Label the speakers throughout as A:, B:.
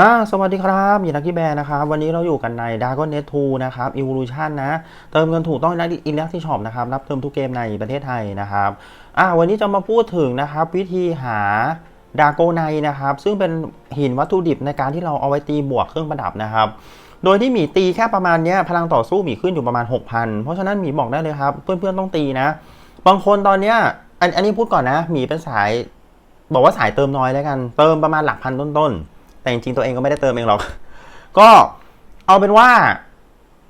A: อ่าสวัสดีครับมีนักกี้แบร์นะครับ วันนี้เราอยู่กันใน Dragon Net 2นะครับ Evolution นะ เติมเงินถูกต้องในอินเล็กที่ช็อปนะครับ รับเติมทุกเกมในประเทศไทยนะครับ อ่าวันนี้จะมาพูดถึงนะครับ วิธีหาดาโกไนนะครับ ซึ่งเป็นหินวัตถุดิบในการที่เราเอาไว้ตีบวกเครื่องประดับนะครับ โดยที่หมีตีแค่ประมาณเนี้ยพลังต่อสู้หมีขึ้นอยู่ประมาณ 6,000 เพราะฉะนั้นหมีบอกได้เลยครับ เพื่อนๆต้องตีนะ บางคนตอนเนี้ยอันอันนี้พูดก่อนนะหมีเป็นสาย บอกว่าสายเติมน้อยแล้วกัน เติมประมาณหลักพันต้นๆ แต่จริงๆตัวเองก็ไม่ได้เติมเองหรอก ก็เอาเป็นว่า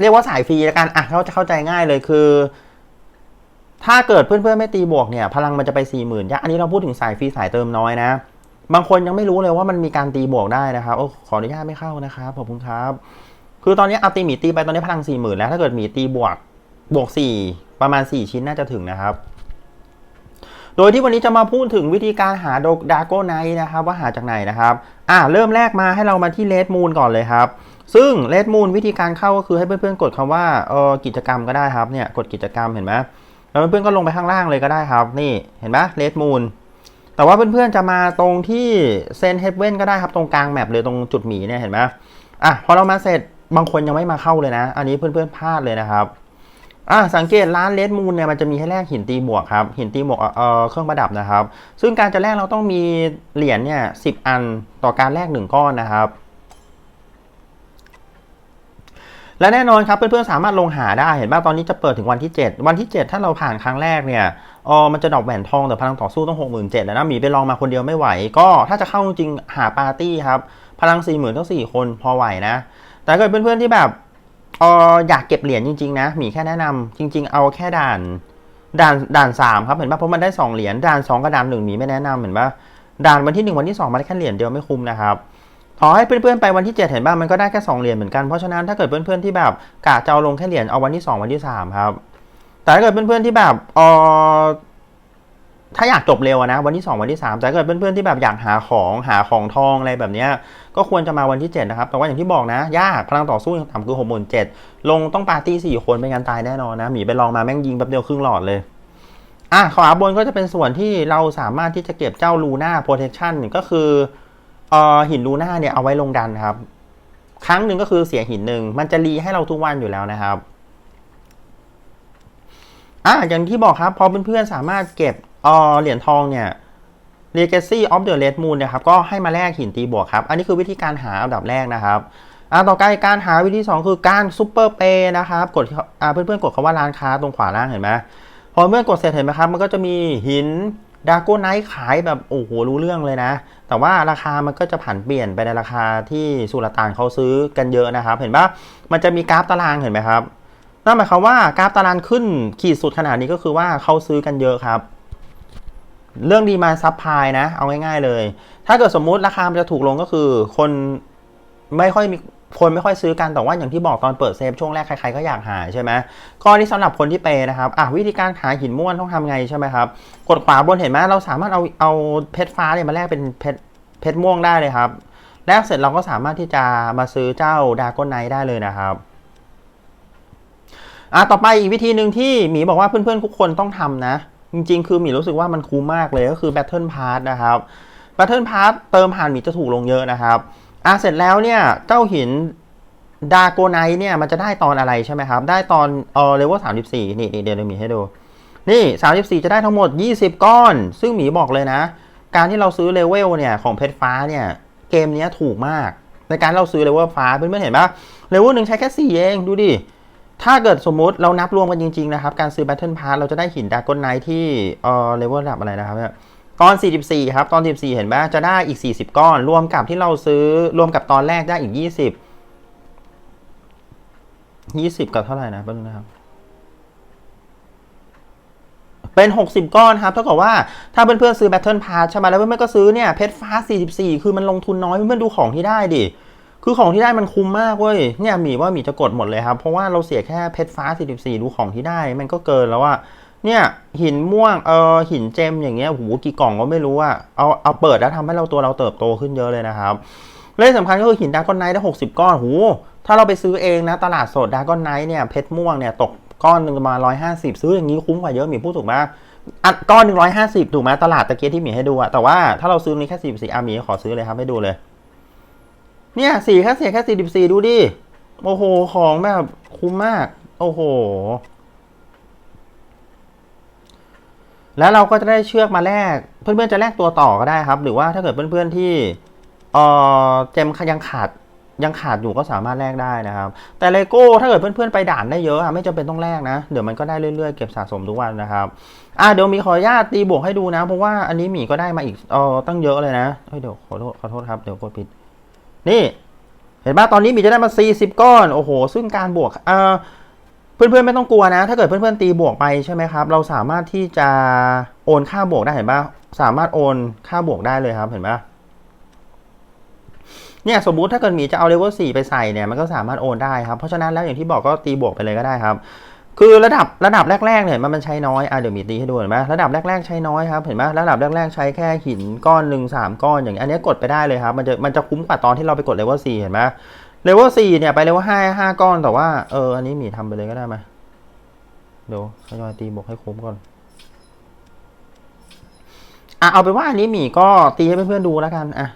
A: เรียกว่าสายฟรีแล้วกันอะเขาจะเข้าใจง่ายเลยคือ ถ้าเกิดเพื่อนๆไม่ตีบวกเนี่ย พลังมันจะไปสี่หมื่นอันนี้เราพูดถึงสายฟรีสายเติมน้อยนะ บางคนยังไม่รู้เลยว่ามันมีการตีบวกได้นะครับโอ้ขออนุญาตไม่เข้านะครับขอบคุณครับ คือตอนนี้เอาตีหมีตีไปตอนนี้พลังสี่หมื่นแล้วถ้าเกิดหมีตีบวกบวกสี่ประมาณสี่ชิ้นน่าจะถึงนะครับ โดยที่วันนี้จะมาพูดถึงวิธีการหาดาโกไนนะครับว่าหาจากไหนนะครับอ่าเริ่มแรกมาให้เรามาที่เลดมูนก่อนเลยครับ ซึ่งเลดมูนวิธีการเข้าก็คือให้เพื่อนๆกดคำว่าเออกิจกรรมก็ได้ครับเนี่ยกดกิจกรรมเห็นไหมแล้วเพื่อนๆก็ลงไปข้างล่างเลยก็ได้ครับ นี่เห็นไหมเลดมูนแต่ว่าเพื่อนๆจะมาตรงที่เซนเฮดเว่นก็ได้ครับตรงกลางแมปเลยตรงจุดหมีเนี่ยเห็นไหมอะพอเรามาเสร็จบางคนยังไม่มาเข้าเลยนะ อันนี้เพื่อนๆพลาดเลยนะครับ อะสังเกตร้านเลดมูนเนี่ยมันจะมีให้แลกหินตีบวกครับหินตีบวกเอ่อเครื่องประดับนะครับ ซึ่งการจะแลกเราต้องมีเหรียญเนี่ยสิอันต่อการแลกหนึ่งก้อนนะครับและแน่นอนครับเพื่อนๆสามารถลงหาได้เห็นป่ะตอนนี้จะเปิดถึงวันที่ 7 วันที่ 7 ถ้าเราผ่านครั้งแรกเนี่ยอ๋อมันจะดอกแหวนทองแต่พลังต่อสู้ต้อง67,000แล้วนะหมีไปลองมาคนเดียวไม่ไหว ก็ถ้าจะเข้าจริงหาปาร์ตี้ครับพลัง40,000ต้อง4คนพอไหวนะ แต่ถ้าเกิดเพื่อนๆที่แบบ เอออยากเก็บเหรียญจริงๆนะหมีแค่แนะนำจริง ๆ เอาแค่ด่าน ด่านด่านสามครับเห็นป่ะเพราะมันได้สองเหรียญด่านสองกับด่านหนึ่งหมีไม่แนะนำเห็นป่ะด่านวันที่หนึ่งวันที่สองมันได้แค่เหรียญเดียวไม่คุ้มนะครับขอให้เพื่อนๆไปวันที่เจ็ดเห็นป่ะมันก็ได้แค่สองเหรียญเหมือนกันเพราะฉะนั้นถ้าเกิดเพื่อนๆที่แบบกะจะเอาลงแค่เหรียญเอาวันที่สองวันที่สามครับ แต่ถ้าเกิดเพื่อนๆที่แบบเออ ถ้าอยากจบเร็วอะนะวันที่สองวันที่สามแต่ถ้าเกิดเพื่อนๆที่แบบอยากหาของหาของทองอะไรแบบนี้ก็ควรจะมาวันที่ 7 นะครับ แต่ว่าอย่างที่บอกนะ ยากพลังต่อสู้ยังต่ำคือหกหมื่นเจ็ดลงต้องปาร์ตี้สี่คนไม่งั้นตายแน่นอนนะหมีไปลองมาแม่งยิงแป๊บเดียวครึ่งหลอดเลยอะขวาบนก็จะเป็นส่วนที่เราสามารถที่จะเก็บเจ้าลูน่าโปรเทคชั่นก็คือเอ่อหินลูน่าเนี่ยเอาไว้ลงดันครับ ครั้งหนึ่งก็คือเสียหินหนึ่งมันจะรีให้เราทุกวันอยู่แล้วนะครับอะอย่างที่บอกครับพอเพื่อนๆสามารถเก็บ เออเหรียญทองเนี่ย Legacy of the Red Moon นะครับ ก็ให้มาแลกหินตีบวกครับ อันนี้คือวิธีการหาอันดับแรกนะครับอ่าต่อไปการหาวิธี 2 คือการซูเปอร์เปย์นะครับ กดอ่าเพื่อนๆ กดคำว่าร้านค้าตรงขวาล่างเห็นไหมพอเพื่อนกดเสร็จเห็นไหมครับ มันก็จะมีหินดาโกไนท์ขายแบบโอ้โหรู้เรื่องเลยนะ แต่ว่าราคามันก็จะผันเปลี่ยนไปในราคาที่สุลต่านเขาซื้อกันเยอะนะครับ เห็นปะมันจะมีกราฟตารางเห็นไหมครับนั่นหมายความว่ากราฟตารางขึ้นขีดสุดขนาดนี้ก็คือว่าเขาซื้อกันเยอะครับ เรื่องดีมาซับพลายนะ เอาง่ายๆเลย ถ้าเกิดสมมุติราคามันจะถูกลงก็คือ คนไม่ค่อยมีคนไม่ค่อยซื้อกันแต่ว่าอย่างที่บอกตอนเปิดเซฟช่วงแรกใครๆก็อยากหาใช่ไหมก็นี่สำหรับคนที่เปย์นะครับอะวิธีการหาหินม่วนต้องทำไงใช่ไหมครับกดขวาบนเห็นไหมเราสามารถเอาเอาเพชรฟ้าเนี่ยมาแลกเป็นเพชรเพชรม่วงได้เลยครับแลกเสร็จเราก็สามารถที่จะมาซื้อเจ้าดาก้อนไนได้เลยนะครับอะต่อไปอีกวิธีหนึ่งที่หมีบอกว่าเพื่อนๆทุกคนต้องทำนะ จริงๆ คือหมีรู้สึกว่ามันคุ้มมากเลยก็คือ Battle Pass นะครับ Battle Pass เติมผ่านหมีจะถูกลงเยอะนะครับอะเสร็จแล้วเนี่ยเจ้าหินดาโกไนเนี่ยมันจะได้ตอนอะไรใช่ไหมครับ ได้ตอนเออเลเวลสามสิบสี่นี่นี่เดี๋ยวมีให้ดู นี่สามสิบสี่จะได้ทั้งหมด20ก้อน ซึ่งหมีบอกเลยนะ การที่เราซื้อเลเวลเนี่ยของเพชรฟ้าเนี่ยเกมนี้ถูกมาก ในการเราซื้อเลเวลฟ้าเพื่อนๆเห็นปะเลเวลหนึ่งใช้แค่สี่เองดูดิ ถ้าเกิดสมมุติเรานับรวมกันจริง ๆ นะครับ การซื้อ Battle Pass เราจะได้หินดากอนไนที่เอ่อเลเวลระดับอะไรนะครับเนี่ยก้อน 44 ครับ ตอน 14 เห็นไหมจะได้อีก 40 ก้อน รวมกับที่เราซื้อ รวมกับตอนแรกได้อีก 20 20 กับเท่าไหร่นะแป๊บนึงนะครับ เป็น 60 ก้อนครับ เท่ากับว่าถ้าเพื่อนๆซื้อ Battle Pass ใช่ไหมแล้วเพื่อนๆก็ซื้อเนี่ย เพชรฟ้า 44 คือมันลงทุนน้อย เพื่อนๆดูของที่ได้ดิ คือของที่ได้มันคุ้มมากเว้ย เนี่ยหมีว่าหมีจะกดหมดเลยครับ เพราะว่าเราเสียแค่เพชรฟ้า 44 ดูของที่ได้ มันก็เกินแล้วอะเนี่ยหินม่วง เออหินเจมอย่างเงี้ยโหกี่กล่องก็ไม่รู้อะเอาเอาเปิดแล้วทำให้เราตัวเราเติบโตขึ้นเยอะเลยนะครับ เรื่องสำคัญก็คือหินดากอนไนท์ได้ 60 ก้อนโหถ้าเราไปซื้อเองนะ ตลาดสดดากอนไนท์เนี่ย เพชรม่วงเนี่ยตกก้อนหนึ่งประมาณ 150 ซื้ออย่างนี้คุ้มกว่าเยอะหมีพูดถูกไหมอัดก้อนหนึ่งร้อยห้าสิบถูกไหมตลาดตะเกียที่มีให้ดูอะแต่ว่าถ้าเราซื้อนี้แค่44อามีขอซื้อเลยครับให้ดูเลย เนี่ยสี่แค่เสียแค่สี่สิบสี่ดูดิ โอ้โห ของแบบคุ้มมาก โอ้โห แล้วเราก็จะได้เชือกมาแลก เพื่อนๆจะแลกตัวต่อก็ได้ครับ หรือว่าถ้าเกิดเพื่อนๆที่เออเจมยังขาดยังขาดอยู่ก็สามารถแลกได้นะครับ แต่เลโก้ถ้าเกิดเพื่อนๆไปด่านได้เยอะอะไม่จำเป็นต้องแลกนะ เดี๋ยวมันก็ได้เรื่อยๆเก็บสะสมทุกวันนะครับอะเดี๋ยวมีขออนุญาตตีบวกให้ดูนะ เพราะว่าอันนี้หมีก็ได้มาอีกเออตั้งเยอะเลยนะเฮ้ยเดี๋ยวขอโทษขอโทษครับเดี๋ยวกดผิด นี่ เห็นปะตอนนี้มีจะได้มา 40 ก้อน โอ้โห ซึ่งการบวกเออเพื่อนๆไม่ต้องกลัวนะ ถ้าเกิดเพื่อนๆตีบวกไปใช่ไหมครับ เราสามารถที่จะโอนค่าบวกได้เห็นปะสามารถโอนค่าบวกได้เลยครับ เห็นปะเนี่ยสมมุติถ้าเกิดมีจะเอาเลเวล4ไปใส่เนี่ยมันก็สามารถโอนได้ครับ เพราะฉะนั้นแล้วอย่างที่บอกก็ตีบวกไปเลยก็ได้ครับ คือระดับระดับแรกๆเนี่ยมันมันใช้น้อยอะเดี๋ยวมีตีให้ดูเห็นไหมระดับแรกๆใช้น้อยครับเห็นไหมระดับแรกๆใช้แค่หินก้อนหนึ่งสามก้อนอย่างอันนี้กดไปได้เลยครับ มันจะมันจะคุ้มกว่าตอนที่เราไปกดเลเวล4เห็นไหมเลเวล4เนี่ยไปเลเวลห้าห้าก้อนแต่ว่าเอออันนี้มีทำไปเลยก็ได้ไหมเดี๋ยวทยอยตีบวกให้คุ้มก่อนอะเอาไปนว่าอันนี้หมีก็ตีให้เพื่อนๆดูแล้วกันอะ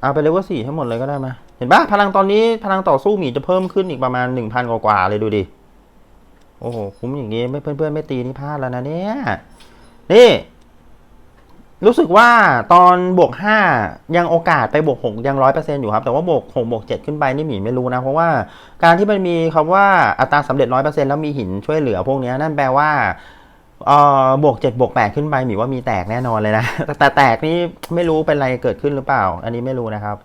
A: เอาไปเลเวล4ให้หมดเลยก็ได้ไหมเห็นปะพลังตอนนี้พลังต่อสู้หมีจะเพิ่มขึ้นอีกประมาณหนึ่งพันกว่าเลยดูดิ โอ้โห คุ้มอย่างงี้ไม่เพื่อนๆ ไม่ตีนี่พลาดแล้วนะเนี่ย นี่ รู้สึกว่าตอนบวกห้ายังโอกาสไปบวกหกยังร้อยเปอร์เซ็นอยู่ครับ แต่ว่าบวกหกบวกเจ็ดขึ้นไปนี่หมีไม่รู้นะ เพราะว่าการที่มันมีคำว่าอัตราสำเร็จร้อยเปอร์เซ็นแล้วมีหินช่วยเหลือพวกนี้นั่นแปลว่า บวกเจ็ดบวกแปดขึ้นไปหมีว่ามีแตกแน่นอนเลยนะแต่แต่แตกนี่ไม่รู้เป็นอะไรเกิดขึ้นหรือเปล่า อันนี้ไม่รู้นะครับ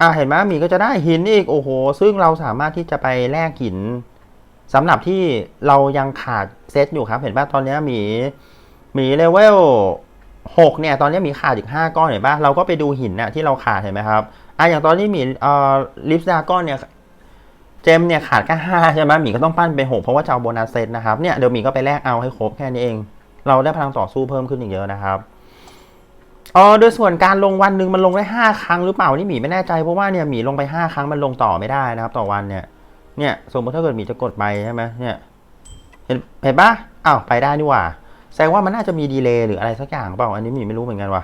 A: อ่าเห็นไหมหมีก็จะได้หินอีกโอ้โห ซึ่งเราสามารถที่จะไปแลกหินสำหรับที่เรายังขาดเซตอยู่ครับ เห็นป่ะตอนนี้หมีหมีเลเวลหกเนี่ย ตอนนี้หมีขาดอีกห้าก้อนเห็นป่ะเราก็ไปดูหินน่ะที่เราขาดเห็นไหมครับอะอย่างตอนนี้หมีเอ่อลิฟต์ดาก้อนเนี่ย เจมเนี่ยขาดแค่ห้าใช่ไหมหมีก็ต้องปั้นไปหกเพราะว่าจะเอาโบนัสเซตนะครับเนี่ยเดี๋ยวหมีก็ไปแลกเอาให้ครบแค่นี้เอง เราได้พลังต่อสู้เพิ่มขึ้นอีกเยอะนะครับเออโดยส่วนการลงวันหนึ่งมันลงได้ห้าครั้งหรือเปล่านี่หมีไม่แน่ใจเพราะว่าเนี่ยหมีลงไปห้าครั้งมันลงต่อไม่ได้นะครับ ต่อวันเนี่ยเนี่ยสมมติถ้าเกิดหมีจะกดไปใช่ไหมเนี่ยเห็นเห็นปะอ้าวไปได้นี่หว่าแสดงว่ามันน่าจะมีดีเลย์หรืออะไรสักอย่างเปล่าอันนี้หมีไม่รู้เหมือนกันว่ะ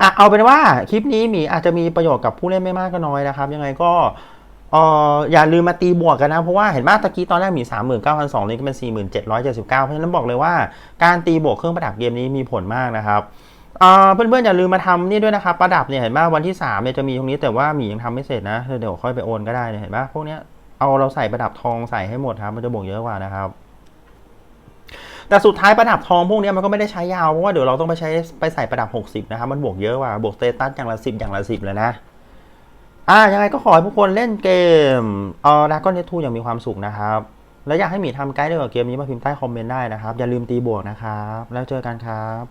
A: อะเอาเป็นว่าคลิปนี้หมีอาจจะมีประโยชน์กับผู้เล่นไม่มากก็น้อยนะครับ ยังไงก็ อออย่าลืมมาตีบวกกันนะ เพราะว่าเห็นว่าตะกี้ตอนแรกมีสามหมื่นเก้าพันสองนี่ก็เป็นสี่หมื่นเจ็ดร้อยเจ็ดสิบเก้าเพราะฉะนั้นบอกเลยว่าการตีบวกเครื่องประดับเกมนี้มีผลมากนะครับเพื่อนๆอย่าลืมมาทำนี่ด้วยนะครับ ประดับเนี่ยเห็นไหมวันที่สามเนี่ยจะมีตรงนี้แต่ว่าหมียังทำไม่เสร็จนะ เดี๋ยวค่อยไปโอนก็ได้เนี่ยเห็นไหมพวกเนี้ยเอาเราใส่ประดับทองใส่ให้หมดครับมันจะบวกเยอะกว่านะครับแต่สุดท้ายประดับทองพวกนี้มันก็ไม่ได้ใช้ยาวเพราะว่าเดี๋ยวเราต้องไปใช้ไปใส่ประดับ 60 นะครับมันบวกเยอะกว่าบวกสเตตัสอย่างละ 10 อย่างละ 10 เลยนะ อ่ายังไงก็ขอให้ทุกคนเล่นเกมเออดาก้อนเนทูอย่างมีความสุขนะครับ แล้วอยากให้มีทำไกด์ด้วยกับเกมนี้มาพิมพ์ใต้คอมเมนต์ได้นะครับ อย่าลืมตีบวกนะครับ แล้วเจอกันครับ